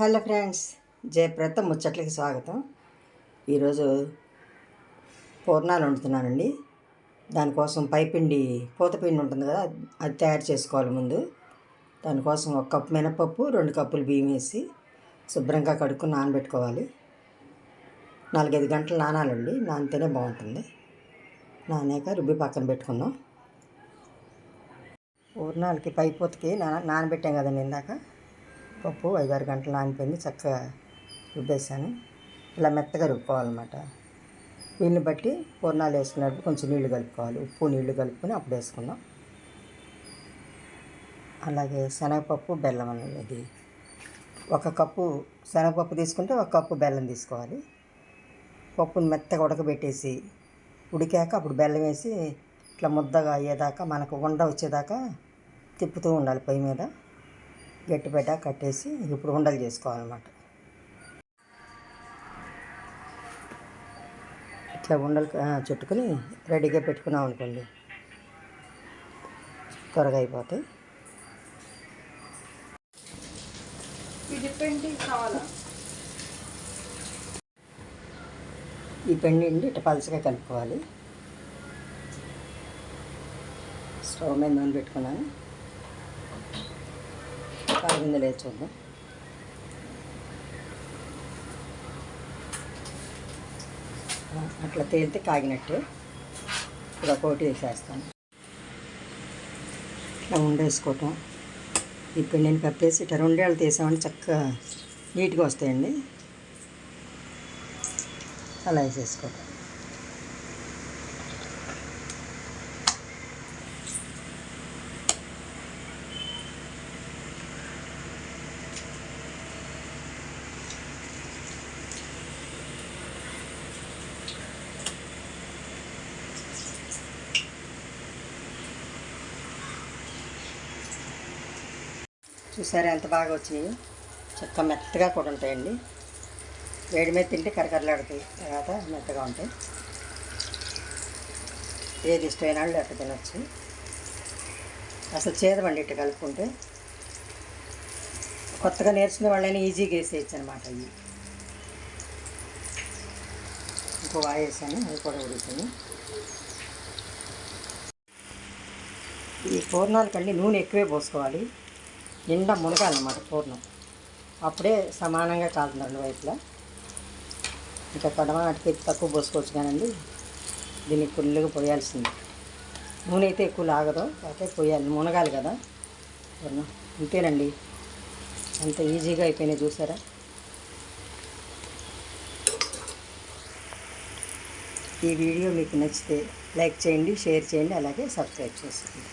Hello friends జయప్రత ముచ్చట్లకి స్వాగతం. ఈరోజు పూర్ణాలు వండుతున్నానండి దానికోసం పైపిండి పూతపిండి ఉంటుంది కదా అది తయారు చేసుకోవాలి ముందు. దానికోసం ఒక కప్పు మినపప్పు రెండు కప్పులు బియ్యం వేసి శుభ్రంగా కడుక్కుని నానబెట్టుకోవాలి. నాలుగైదు గంటలు నానాలండి నానితేనే బాగుంటుంది. నానాక రుబ్బి పక్కన పెట్టుకుందాం. పూర్ణాలకి పైపూతకి నాన నా నానబెట్టాం కదండి ఇందాక. పప్పు ఐదు ఆరు గంటలు నానిపోయింది చక్కగా రుబ్బేసాను ఇలా మెత్తగా రుబ్బుకోవాలన్నమాట. వీళ్ళని బట్టి పూర్ణాలు వేసుకున్నప్పుడు కొంచెం నీళ్ళు కలుపుకోవాలి. ఉప్పు నీళ్ళు కలుపుకొని అప్పుడు వేసుకుందాం. అలాగే శనగపప్పు బెల్లం అనేది. ఒక కప్పు శనగపప్పు తీసుకుంటే ఒక కప్పు బెల్లం తీసుకోవాలి. పప్పుని మెత్తగా ఉడకబెట్టేసి ఉడికాక అప్పుడు బెల్లం వేసి ఇట్లా ముద్దగా అయ్యేదాకా మనకు ఉండ వచ్చేదాకా తిప్పుతూ ఉండాలి పొయ్యి మీద. గట్టిపెట్ట కట్టేసి ఇప్పుడు ఉండలు చేసుకోవాలన్నమాట. ఇట్లా ఉండలు చుట్టుకుని రెడీగా పెట్టుకున్నాం అనుకోండి. త్వరగా అయిపోతాయి. ఈ పిండిని ఇట్లా పలుచగా కలుపుకోవాలి. స్టవ్ మీద నూనె పెట్టుకున్నాను. కాగింది లేదు చూద్దాం అట్లా తేలితే కాగినట్టే. ఇప్పుడు ఒకటి వేసేస్తాను. ఇట్లా ఉండేసుకోవటం ఇప్పుడు నేను కప్పేసి ఇట్లా రెండేళ్ళు తీసామంటే చక్కగా నీట్గా వస్తాయండి. అలా వేసేసుకోవటం. చూసారా? ఎంత బాగా వచ్చినాయో. చక్క మెత్తగా కూడా ఉంటాయండి. వేడి మీద తింటే కరకరలాడుతాయి. తర్వాత మెత్తగా ఉంటాయి. ఏది ఇష్టమైన వాళ్ళు అట్లా తినొచ్చు. అసలు చేదవండి ఇట్లా కలుపుకుంటే. కొత్తగా నేర్చుకునే వాళ్ళైనా ఈజీగా వేసేయచ్చు అనమాట ఇవి ఇంకో వాయి వేసాను అది కూడా ఉడుకుతుంది. ఈ పూర్ణాలకండి నూనె ఎక్కువే పోసుకోవాలి. నిండా మునగాలన్నమాట పూర్ణం అప్పుడే సమానంగా కాలుతుంది రెండు వైపులా. ఇంకా కడమ అటుకి తక్కువ పోసుకోవచ్చు కానండి. దీన్ని ఫుల్గా పోయాల్సింది. నూనె అయితే ఎక్కువ లాగదు అయితే పోయాలి. మునగాలి కదా. పూర్ణం అంతేనండి అంత ఈజీగా అయిపోయినాయి చూసారా? ఈ వీడియో మీకు నచ్చితే లైక్ చేయండి షేర్ చేయండి అలాగే సబ్స్క్రైబ్ చేసుకోండి.